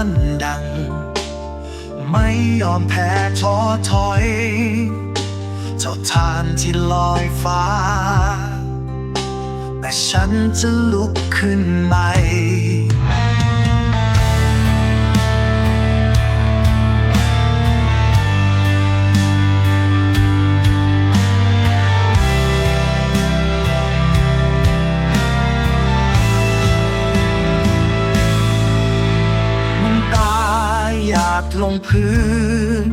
่นดัง ไม่ยอมแพ้ท้อถอยเท่าทานที่ลอยฟ้า แต่ฉันจะลุกขึ้นใหม่ ลงพื้น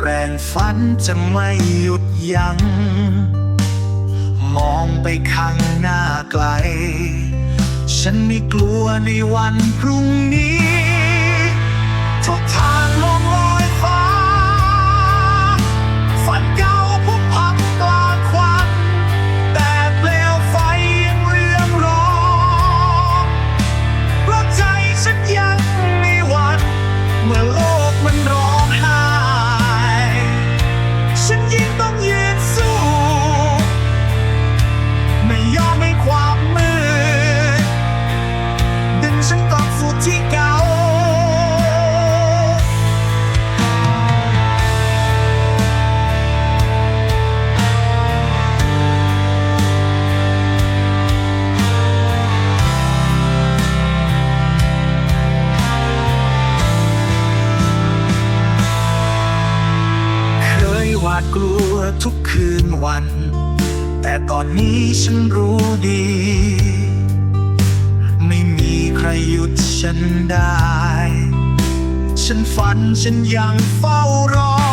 แรงฝันจะไม่หยุดยัง้ง มองไปข้างหน้าไกล ฉันไม่กลัวในวันพรุ่งนี้ ทุกคืนวัน แต่ตอนนี้ฉันรู้ดี ไม่มีใครหยุดฉันได้ ฉันฝันฉันยังเฝ้ารอ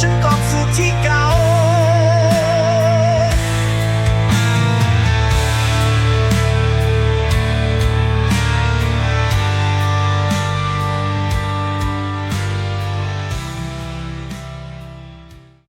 ฉันกลับสู่ที่เก่า